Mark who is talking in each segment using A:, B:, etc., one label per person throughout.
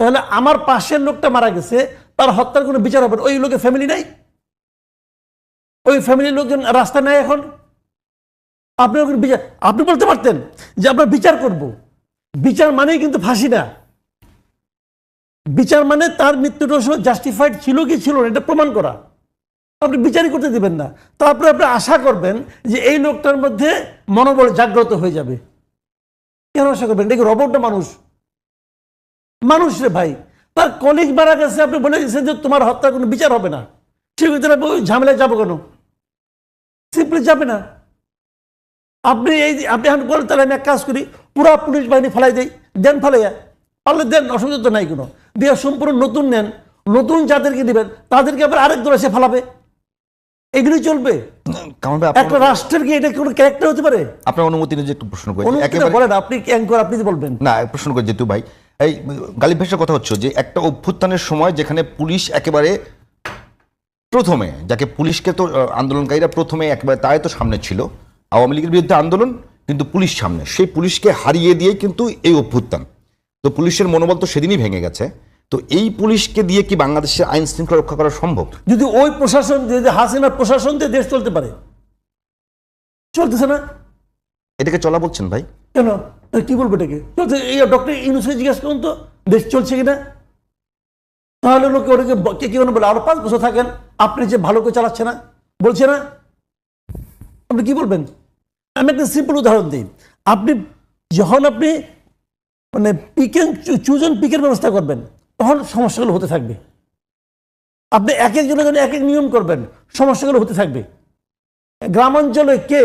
A: তাহলে আমার পাশের লোকটা মারা গেছে, তার হত্যার কোনো বিচার হবে। ওই লোকের ফ্যামিলি নাই? ওই ফ্যামিলির লোকজন রাস্তা নেয় এখন? আপনি বিচার আপনি বলতে পারতেন যে আমরা বিচার করব। বিচার মানেই কিন্তু ফাঁসি না। বিচার মানে তার মৃত্যুটা জাস্টিফাইড ছিল কি ছিল না, এটা প্রমাণ করা। আপনি বিচারই করতে দিবেন না। তারপরে আপনি আশা করবেন যে এই লোকটার মধ্যে মনোবল জাগ্রত হয়ে যাবে। কেন আশা করবেন? এটা কি রবটটা মানুষ? মানুষ রে ভাই। তার কলিগ মারা গেছে আপনি বলে দিয়েছেন যে তোমার হত্যার কোনো বিচার হবে না। ঠিক আছে ওই ঝামেলায় যাব কেন? সিম্পলি যাবে না। আপনি এই আপনি এখন বলেন তাহলে আমি এক কাজ করি পুরা পুলিশ বাহিনী ফেলাই দেই দেন ফেলাইয়া। পারলে দেন অসুবিধা তো নাই কোনো। দিয়ে সম্পূর্ণ নতুন নেন নতুন যাদেরকে দিবেন তাদেরকে আবার আরেক দল এসে ফেলাবে। এগুলি চলবে। একটা রাষ্ট্রের কি এটা কোনো ক্যারেক্টার হতে পারে?
B: আপনার অনুমতি নিয়ে যে একটু প্রশ্ন করি।
A: বলেন আপনি অ্যাঙ্কর আপনি বলবেন।
B: না প্রশ্ন করে যেহেতু ভাই। এই, গালিব ভাষার কথা হচ্ছে যে একটা অভ্যুত্থানের সময় যেখানে পুলিশ একেবারে প্রথমে, যাকে পুলিশকে তো আন্দোলনকারীরা প্রথমে একেবারে তাই তো সামনে ছিল, আওয়ামী লীগের বিরুদ্ধে আন্দোলন, কিন্তু পুলিশ সামনে। সেই পুলিশকে হারিয়ে দিয়ে কিন্তু এই অভ্যুত্থান। তো পুলিশের মনোবল তো সেদিনই ভেঙে গেছে। তো এই পুলিশকে দিয়ে কি বাংলাদেশের আইন শৃঙ্খলা রক্ষা করা সম্ভব?
A: যদি ওই প্রশাসন, যদি হাসিনার প্রশাসন দিয়ে দেশ চলতে পারে, চলতেছে না।
B: এটাকে চলা বলছেন ভাই?
A: কেন? কি বলব এটাকে? এই ডক্টর ইউনুসকে জিজ্ঞেস করুন তো, দেশ চলছে কিনা? তাহলে লোকে ওটাকে কে কি বলে, আরও পাঁচ বছর থাকেন, আপনি যে ভালো করে চালাচ্ছে না? বলছে না? আপনি কি বলবেন? আমি একটা সিম্পল উদাহরণ দিই। আপনি যখন আপনি মানে পিকেন চুজন পিকের ব্যবস্থা করবেন, তখন সমস্যাগুলো হতে থাকবে। আপনি এক একজনের জন্য এক এক নিয়ম করবেন, সমস্যাগুলো হতে থাকবে। গ্রামাঞ্চলে কে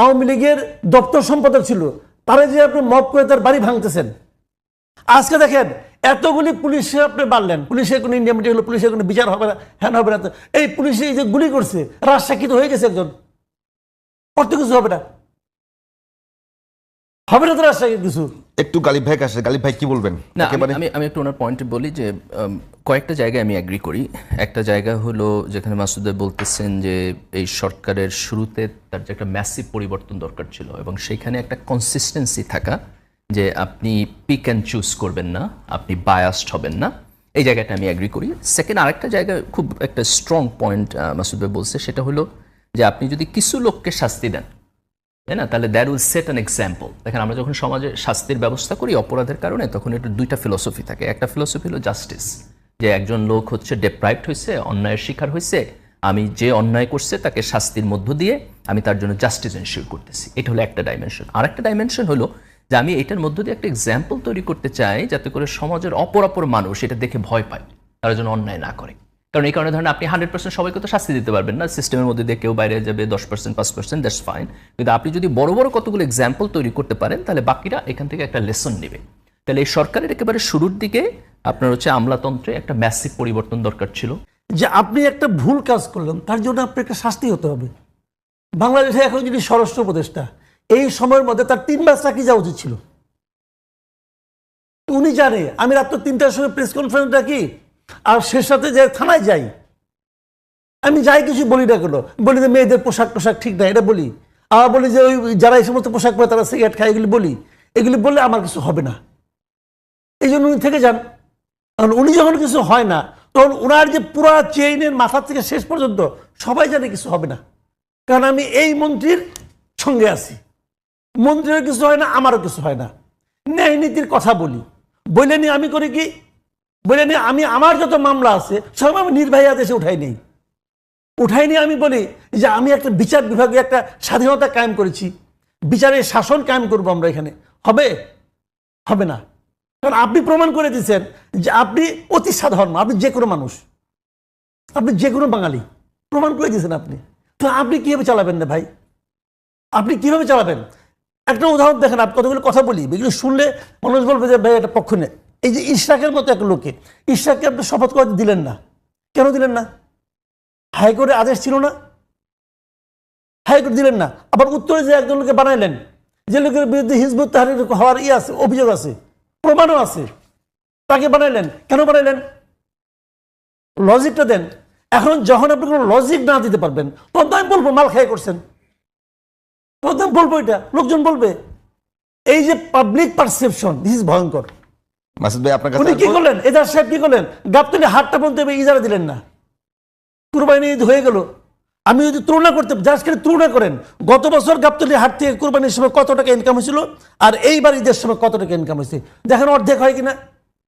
A: আওয়ামী লীগের দপ্তর সম্পাদক ছিল, তারা যে আপনি মব করে তার বাড়ি ভাঙতেছেন। আজকে দেখেন, এতগুলি পুলিশে আপনি বাড়লেন পুলিশের কোনো ইন্ডিয়ামিটি হলো পুলিশের কোনো বিচার হবে না হ্যান হবে না। এই পুলিশে এই যে গুলি করছে রাজশাহী তো হয়ে গেছে একজন। অত কিছু হবে না। হবে না তো রাজশাহী কিছু?
B: একটু গালিব ভাই কাছে গালিব ভাই কি বলবেন?
C: না আমি-
B: একেবারে
C: আমি আমি একটু ওনার পয়েন্টে বলি যে কয়েকটা জায়গায় আমি অ্যাগ্রি করি। একটা জায়গা হলো যেখানে মাসুদে বলতেছেন যে এই সরকারের শুরুতে তার যে একটা ম্যাসিভ পরিবর্তন দরকার ছিল এবং সেইখানে একটা কনসিস্টেন্সি থাকা যে আপনি পিক অ্যান্ড চুজ করবেন না আপনি বায়াসড হবেন না। এই জায়গাটা আমি অ্যাগ্রি করি। সেকেন্ড আরেকটা জায়গায় খুব একটা স্ট্রং পয়েন্ট মাসুদ ভাই বলছে সেটা হলো যে আপনি যদি কিছু লোককে শাস্তি দেন তাই না? তাহলে that will set an example দেখেন, আমরা যখন সমাজে শাস্তির ব্যবস্থা করি অপরাধের কারণে, তখন একটু দুইটা ফিলোসফি থাকে। একটা ফিলোসফি হলো জাস্টিস যে একজন লোক হচ্ছে ডেপ্রাইভড হয়েছে অন্যায়ের শিকার হয়েছে আমি যে অন্যায় করছে তাকে শাস্তির মধ্য দিয়ে আমি তার জন্য জাস্টিস এনশিওর করতেছি। এটা হলো একটা ডাইমেনশন আর একটা ডাইমেনশন হলো যে আমি এটার মধ্য দিয়ে একটা এক্সাম্পল তৈরি করতে চাই, যাতে করে সমাজের অপর অপর মানুষ এটা দেখে ভয় পায়, তারা যেন অন্যায় না করে। কারণ এই কারণে ধরেন আপনি হান্ড্রেড পার্সেন্ট সবাইকে তো শাস্তি দিতে পারবেন না। সিস্টেমের মধ্যে দিয়ে কেউ বাইরে যাবে দশ পার্সেন্ট পাঁচ পার্সেন্ট দ্যাটস ফাইন কিন্তু আপনি যদি বড় বড় কতগুলো এক্সাম্পল তৈরি করতে পারেন, তাহলে বাকিরা এখান থেকে একটা লেসন নেবে। তাহলে এই সরকারের একেবারে শুরুর দিকে আপনার হচ্ছে আমলাতন্ত্রে একটা ম্যাসিভ পরিবর্তন দরকার ছিল।
A: যে আপনি একটা ভুল কাজ করলেন, তার জন্য আপনার একটা শাস্তি হতে হবে। বাংলাদেশে এখন যদি স্বরাষ্ট্র উপদেষ্টা, এই সময়ের মধ্যে তার তিন মাস চাকরি যাওয়া উচিত ছিল। উনি জানে, আমি রাত্র তিনটার সময় প্রেস কনফারেন্স ডাকি আর সে সাথে যে থানায় যাই, আমি যাই কিছু বলি না কেন? বলি যে মেয়েদের পোশাক টোশাক ঠিক না এটা বলি। আবার বলি যে ওই যারা এই সমস্ত পোশাক পরে তারা সিগারেট খায়, এগুলি বলি। এগুলি বললে আমার কিছু হবে না। এই জন্য উনি থেকে যান। কারণ উনি যখন কিছু হয় না, তখন ওনার যে পুরা চেইনের মাথা থেকে শেষ পর্যন্ত সবাই জানে কিছু হবে না। কারণ আমি এই মন্ত্রীর সঙ্গে আছি। মন্ত্রীর কিছু হয় না, আমারও কিছু হয় না। ন্যায় নীতির কথা বলি। বলে নি আমি করি কি? বলে, নি, আমি, আমার যত মামলা আছে, সব আমি নির্বাহী আদেশে উঠাই নেই। উঠাই নিয়ে আমি বলি যে আমি একটা বিচার বিভাগে একটা স্বাধীনতা কায়েম করেছি, বিচারের শাসন কায়েম করব আমরা এখানে। হবে? হবে না। কারণ আপনি প্রমাণ করে দিচ্ছেন যে আপনি অতি সাধারণ, আপনি যে কোনো মানুষ, আপনি যে কোনো বাঙালি, প্রমাণ করে দিয়েছেন আপনি। তো আপনি কীভাবে চালাবেন না ভাই? আপনি কীভাবে চালাবেন? একটা উদাহরণ দেখেন, আপনি কতগুলো কথা বলি, এগুলো শুনলে মানুষ বলবে যে, ভাই, এটা পক্ষ নেই। এই যে ইশরাকের মতো এক লোকে, ইশরাককে আপনি শপথ করতে দিলেন না। কেন দিলেন না? হাইকোর্টের আদেশ ছিল না? হাইকোর্ট দিলেন না। আবার উত্তরে যে একজন লোকে বানাইলেন, যে লোকের বিরুদ্ধে হিজবুত তাহারির হওয়ার ইয়ে আছে, অভিযোগ আছে, প্রমাণও আছে, তাকে বানাইলেন। কেন বানাইলেন? লজিকটা দেন। এখন যখন আপনি কোনো লজিক না দিতে পারবেন তখন আমি বলব, মাল খাই করছেন। তখন বলব এটা, লোকজন বলবে, এই যে পাবলিক পারসেপশন দিস ইজ ভয়ঙ্কর।
B: মাসুদ ভাই আপনার কাছে
A: উনি কি করলেন? এজাজ সাহেব কি করলেন? গাবতলি হাটটা পর্যন্ত ইজারা দিলেন না। কুরবানি ঈদ হয়ে গেল। আমি যদি তুলনা করতে করে তুলনা করেন গত বছর গাবতলি হাট থেকে কুরবানির সময় কত টাকা ইনকাম হয়েছিল? আর এইবার ঈদের সময় কত টাকা ইনকাম হয়েছে? দেখেন অর্ধেক হয় কিনা।